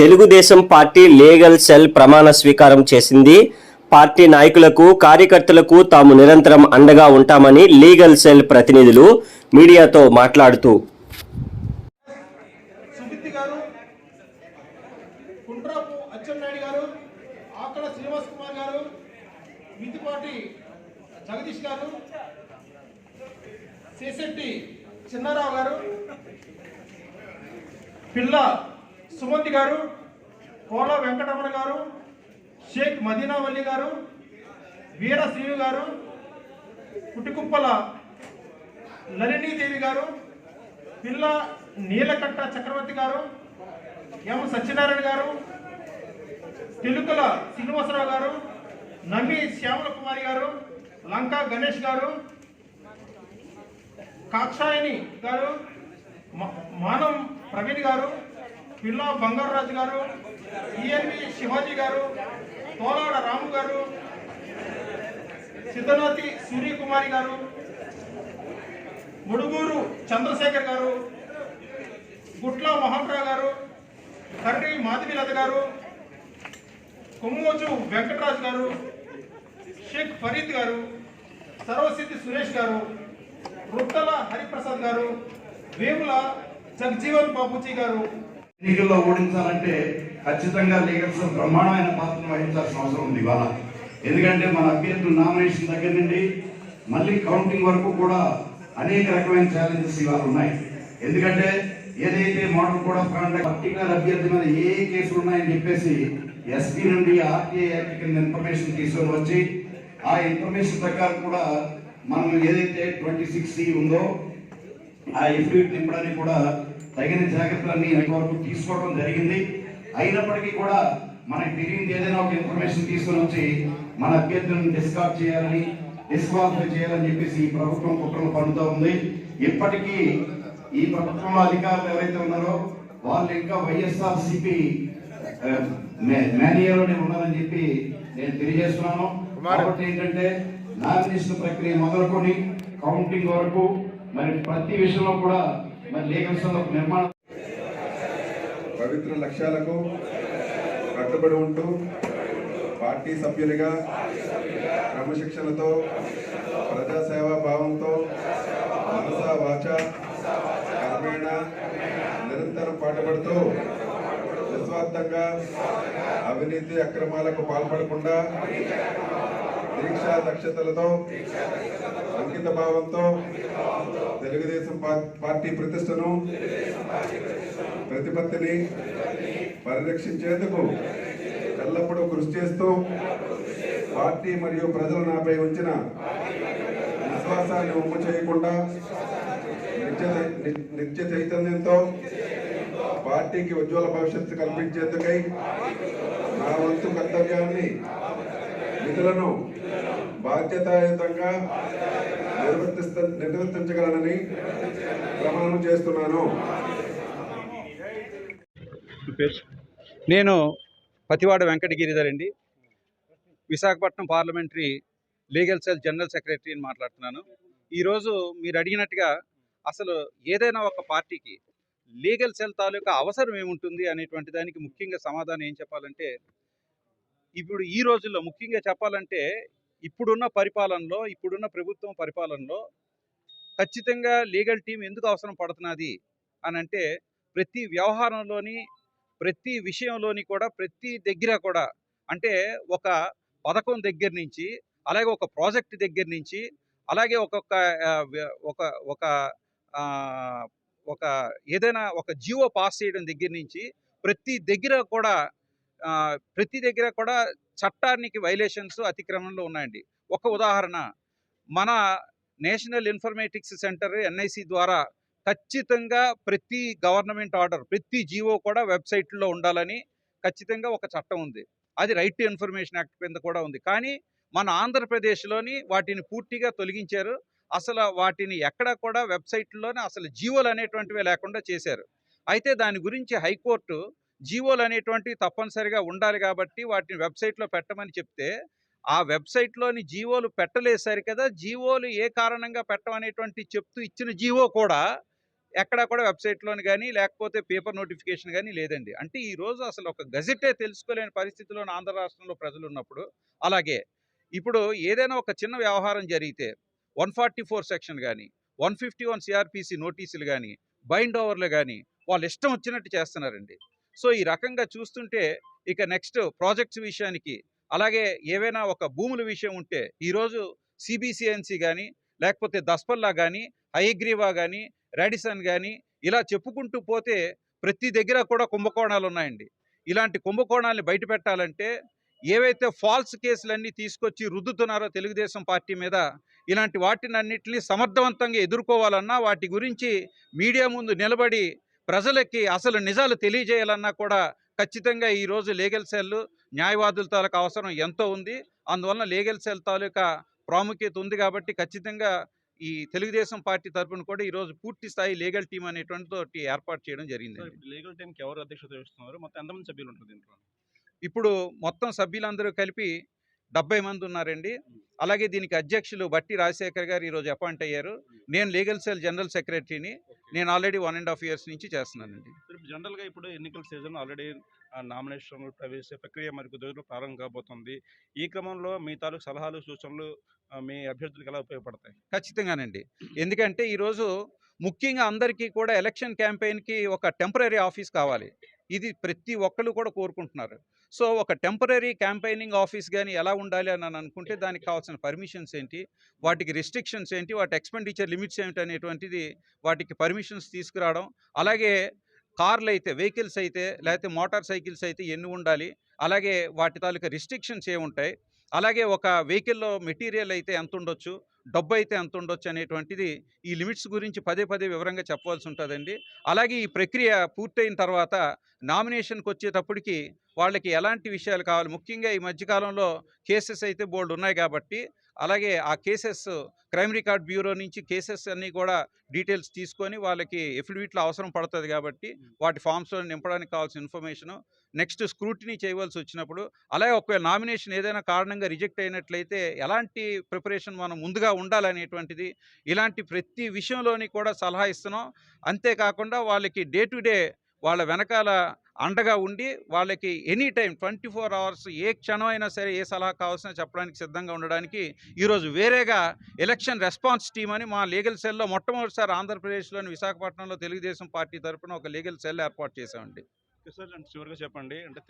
Telugu Desam party legal cell ప్రమాణ స్వీకారం చేసింది. పార్టీ నాయకులకు కార్యకర్తలకు తాము నిరంతరం అండగా ఉంటామని లీగల్ సెల్ ప్రతినిధులు మీడియాతో మాట్లాడుతూ జగదీష్ గారు చిన్నారావు గారు పిల్ల సుమంతి గారు కోళ్ళ వెంకటరమణ గారు షేక్ మదీనావల్లి గారు వీర శ్రీను గారు పుట్టుకుప్పల లలినీదేవి గారు పిల్ల నీలకట్ట చక్రవర్తి గారు ఎం సత్యనారాయణ గారు తెలుకల శ్రీనివాసరావు గారు నమ్మి శ్యామల కుమారి గారు లంకా గణేష్ గారు కాక్షాయని గారు మ- మానం ప్రవీణ్ గారు పిల్లా బంగారరాజు గారు ఈఎన్వి శివాజీ గారు తోలాడ రాము గారు సిద్ధనాథి సూర్యకుమారి గారు ముడుగూరు చంద్రశేఖర్ గారు గుట్ల మోహన్రావు గారు కర్రి మాధవిలత గారు కొమ్మోజు వెంకటరాజు గారు షేక్ ఫరీద్ గారు సర్వసిద్ధి సురేష్ గారు రుట్టల హరిప్రసాద్ గారు వేముల జగ్జీవన్ బాబుజీ గారు ఎన్నికల్లో ఓడించాలంటే ఖచ్చితంగా లీగల్స్ బ్రహ్మాండమైన పాత్రను వహించాల్సిన అవసరం ఉంది ఇవాళ. ఎందుకంటే మన అభ్యర్థులు నామినేషన్ దగ్గర నుండి మళ్ళీ కౌంటింగ్ వరకు కూడా అనేక రకమైన ఛాలెంజెస్ ఇవాళ ఉన్నాయి. ఎందుకంటే ఏదైతే మోడల్ కూడా పర్టికులర్ అభ్యర్థి మీద ఏ ఏ కేసులు ఉన్నాయని చెప్పేసి ఎస్పీ నుండి ఆర్టీఐ యాక్ట్ కింద ఇన్ఫర్మేషన్ తీసుకొని వచ్చి ఆ ఇన్ఫర్మేషన్ ప్రకారం కూడా మనం ఏదైతే ట్వంటీ సిక్స్ ఉందో ఆ ఎఫిడవిట్ నింపడానికి కూడా తగిన జాగ్రత్తలన్నీ ఇంతవరకు తీసుకోవడం జరిగింది. అయినప్పటికీ కూడా మనకు తెలియని ఏదైనా ఒక ఇన్ఫర్మేషన్ తీసుకొని వచ్చి మన అభ్యర్థులను డిస్కార్డ్ చేయాలని డిస్క్వాలిఫై చేయాలని చెప్పేసి ఈ ప్రభుత్వం కుట్రలు పన్నుతూ ఉంది. ఇప్పటికీ ఈ ప్రభుత్వంలో అధికారులు ఎవరైతే ఉన్నారో వాళ్ళు ఇంకా వైఎస్ఆర్ సిపి మేనియర్లోనే ఉన్నారని చెప్పి నేను తెలియజేస్తున్నాను. కాబట్టి ఏంటంటే నామినేషన్ ప్రక్రియ మొదలుకొని కౌంటింగ్ వరకు మరి ప్రతి విషయంలో కూడా మరి లీగల్ నిర్మాణం పవిత్ర లక్ష్యాలకు కట్టుబడి ఉంటూ పార్టీ సభ్యులుగా క్రమశిక్షణతో ప్రజాసేవా భావంతో మనసా వాచ కర్మేణ నిరంతరం పాటుపడుతూ నిస్వార్థంగా అవినీతి అక్రమాలకు పాల్పడకుండా దీక్షా దక్షతలతో అంకిత భావంతో తెలుగుదేశం పార్టీ ప్రతిష్టను ప్రతిపత్తిని పరిరక్షించేందుకు ఎల్లప్పుడూ కృషి చేస్తూ పార్టీ మరియు ప్రజలు నాపై ఉంచిన విశ్వాసాన్ని ఉమ్ము చేయకుండా నిత్య నిత్య చైతన్యంతో పార్టీకి ఉజ్వల భవిష్యత్తు కల్పించేందుకై నా వంతు కర్తవ్యాన్ని విధులను బాధ్యతాయుతంగా నిర్వర్తిస్త నిర్వర్తించగలనని ప్రమాణం చేస్తున్నాను. నేను పతివాడ వెంకట అండి. Visakhapatnam parliamentary legal cell general సెక్రటరీని మాట్లాడుతున్నాను. ఈరోజు మీరు అడిగినట్టుగా అసలు ఏదైనా ఒక పార్టీకి లీగల్ సెల్ తాలూకా అవసరం ఏముంటుంది అనేటువంటి దానికి ముఖ్యంగా సమాధానం ఏం చెప్పాలంటే ఇప్పుడు ఈ రోజుల్లో ముఖ్యంగా చెప్పాలంటే ఇప్పుడున్న పరిపాలనలో ఇప్పుడున్న ప్రభుత్వం పరిపాలనలో ఖచ్చితంగా లీగల్ టీం ఎందుకు అవసరం పడుతున్నది అని అంటే ప్రతి వ్యవహారంలోని ప్రతి విషయంలోని కూడా ప్రతి దగ్గర కూడా అంటే ఒక పథకం దగ్గర నుంచి అలాగే ఒక ప్రాజెక్ట్ దగ్గర నుంచి అలాగే ఒక్కొక్క ఒక ఒక ఒక ఏదైనా ఒక జీవో పాస్ చేయడం దగ్గర నుంచి ప్రతి దగ్గర కూడా ప్రతి దగ్గర కూడా చట్టానికి వైలేషన్స్ అతిక్రమణలు ఉన్నాయండి. ఒక ఉదాహరణ మన నేషనల్ ఇన్ఫర్మేటిక్స్ సెంటర్ ఎన్ఐసి ద్వారా ఖచ్చితంగా ప్రతి గవర్నమెంట్ ఆర్డర్ ప్రతి జీవో కూడా వెబ్సైట్లో ఉండాలని ఖచ్చితంగా ఒక చట్టం ఉంది. అది రైట్ టు ఇన్ఫర్మేషన్ యాక్ట్ కింద కూడా ఉంది. కానీ మన ఆంధ్రప్రదేశ్లోని వాటిని పూర్తిగా తొలగించారు. అసలు వాటిని ఎక్కడా కూడా వెబ్సైట్లోనే అసలు జీవోలు అనేటువంటివి లేకుండా చేశారు. అయితే దాని గురించి హైకోర్టు జీవోలు అనేటువంటివి తప్పనిసరిగా ఉండాలి కాబట్టి వాటిని వెబ్సైట్లో పెట్టమని చెప్తే ఆ వెబ్సైట్లోని జీవోలు పెట్టలేసరి కదా జీవోలు ఏ కారణంగా పెట్టమనేటువంటి చెప్తూ ఇచ్చిన జీవో కూడా ఎక్కడా కూడా వెబ్సైట్లోని కానీ లేకపోతే పేపర్ నోటిఫికేషన్ కానీ లేదండి. అంటే ఈరోజు అసలు ఒక గజెటే తెలుసుకోలేని పరిస్థితిలో ఆంధ్ర రాష్ట్రంలో ప్రజలు ఉన్నప్పుడు అలాగే ఇప్పుడు ఏదైనా ఒక చిన్న వ్యవహారం జరిగితే వన్ ఫార్టీ ఫోర్ సెక్షన్ కానీ వన్ ఫిఫ్టీ వన్ సిఆర్పిసి నోటీసులు కానీ బైండ్ ఓవర్లు కానీ వాళ్ళు ఇష్టం వచ్చినట్టు చేస్తున్నారండి. సో ఈ రకంగా చూస్తుంటే ఇక నెక్స్ట్ ప్రాజెక్ట్స్ విషయానికి అలాగే ఏవైనా ఒక భూముల విషయం ఉంటే ఈరోజు సిబిసిఎన్సి కానీ లేకపోతే దస్పల్లా కానీ హైగ్రీవా కానీ రాడిసన్ కానీ ఇలా చెప్పుకుంటూ పోతే ప్రతి దగ్గర కూడా కుంభకోణాలు ఉన్నాయండి. ఇలాంటి కుంభకోణాలని బయట పెట్టాలంటే ఏవైతే ఫాల్స్ కేసులన్నీ తీసుకొచ్చి రుద్దుతున్నారో తెలుగుదేశం పార్టీ మీద ఇలాంటి వాటిని అన్నింటినీ సమర్థవంతంగా ఎదుర్కోవాలన్నా వాటి గురించి మీడియా ముందు నిలబడి ప్రజలకి అసలు నిజాలు తెలియజేయాలన్నా కూడా ఖచ్చితంగా ఈరోజు లీగల్ సెల్ న్యాయవాదుల తాలూకా అవసరం ఎంతో ఉంది. అందువలన లీగల్ సెల్ తాలూకా ప్రాముఖ్యత ఉంది కాబట్టి ఖచ్చితంగా ఈ తెలుగుదేశం పార్టీ తరపున కూడా ఈరోజు పూర్తి స్థాయి లీగల్ టీం అనేటువంటి ఏర్పాటు చేయడం జరిగింది లీగల్ టీంకి ఎవరు అధ్యక్షత వహిస్తున్నారు? మొత్తం ఎంతమంది సభ్యులు ఉంటారు దీంట్లో? ఇప్పుడు మొత్తం సభ్యులందరూ కలిపి డెబ్బై మంది ఉన్నారండి. అలాగే దీనికి అధ్యక్షులు బట్టి రాజశేఖర్ గారు ఈరోజు అపాయింట్ అయ్యారు. నేను లీగల్ సెల్ జనరల్ సెక్రటరీని. నేను already one and half years నుంచి చేస్తున్నానండి. జనరల్గా ఇప్పుడు ఎన్నికల సీజన్ ఆల్రెడీ నామినేషన్ ప్రవేశ ప్రక్రియ మరి కొద్ది రోజులు ప్రారంభం కాబోతుంది. ఈ క్రమంలో మీ తాలూకు సలహాలు సూచనలు మీ అభ్యర్థులకు ఎలా ఉపయోగపడతాయి? ఖచ్చితంగానండి. ఎందుకంటే ఈరోజు ముఖ్యంగా అందరికీ కూడా ఎలక్షన్ క్యాంపెయిన్కి ఒక టెంపరీ ఆఫీస్ కావాలి. ఇది ప్రతి ఒక్కళ్ళు కూడా కోరుకుంటున్నారు. సో ఒక టెంపరీ క్యాంపెయినింగ్ ఆఫీస్ కానీ ఎలా ఉండాలి అని అనుకుంటే దానికి కావాల్సిన పర్మిషన్స్ ఏంటి? వాటికి రిస్ట్రిక్షన్స్ ఏంటి? వాటి ఎక్స్పెండిచర్ లిమిట్స్ ఏంటి అనేటువంటిది వాటికి పర్మిషన్స్ తీసుకురావడం. అలాగే కార్లు అయితే వెహికల్స్ అయితే లేకపోతే మోటార్ సైకిల్స్ అయితే ఎన్ని ఉండాలి? అలాగే వాటి తాలూకా రిస్ట్రిక్షన్స్ ఏముంటాయి? అలాగే ఒక వెహికల్లో మెటీరియల్ అయితే ఎంత ఉండొచ్చు? డబ్బు అయితే ఎంత ఉండొచ్చు అనేటువంటిది ఈ లిమిట్స్ గురించి పదే పదే వివరంగా చెప్పవలసి ఉంటుందండి. అలాగే ఈ ప్రక్రియ పూర్తయిన తర్వాత నామినేషన్కి వచ్చేటప్పటికి వాళ్ళకి ఎలాంటి విషయాలు కావాలి? ముఖ్యంగా ఈ మధ్యకాలంలో కేసెస్ అయితే బోల్డ్ ఉన్నాయి కాబట్టి అలాగే ఆ కేసెస్ క్రైమ్ రికార్డ్ బ్యూరో నుంచి కేసెస్ అన్నీ కూడా డీటెయిల్స్ తీసుకొని వాళ్ళకి ఎఫిడవిట్లో అవసరం పడుతుంది కాబట్టి వాటి ఫామ్స్లో నింపడానికి కావాల్సిన ఇన్ఫర్మేషను నెక్స్ట్ స్క్రూటినీ చేయవలసి వచ్చినప్పుడు అలాగే ఒకవేళ నామినేషన్ ఏదైనా కారణంగా రిజెక్ట్ అయినట్లయితే ఎలాంటి ప్రిపరేషన్ మనం ముందుగా ఉండాలనేటువంటిది ఇలాంటి ప్రతి విషయంలోని కూడా సలహా ఇస్తున్నాం. అంతేకాకుండా వాళ్ళకి డే టు డే వాళ్ళ వెనకాల అండగా ఉండి వాళ్ళకి any time twenty four hours ఏ క్షణం అయినా సరే ఏ సలహా కావాల్సిన చెప్పడానికి సిద్ధంగా ఉండడానికి ఈరోజు వేరేగా ఎలక్షన్ రెస్పాన్స్ టీమ్ అని మా లీగల్ సెల్లో మొట్టమొదటిసారి ఆంధ్రప్రదేశ్లోని విశాఖపట్నంలో తెలుగుదేశం పార్టీ తరపున ఒక లీగల్ సెల్ ఏర్పాటు చేశామండి. సార్ చివరిగా చెప్పండి. అంటే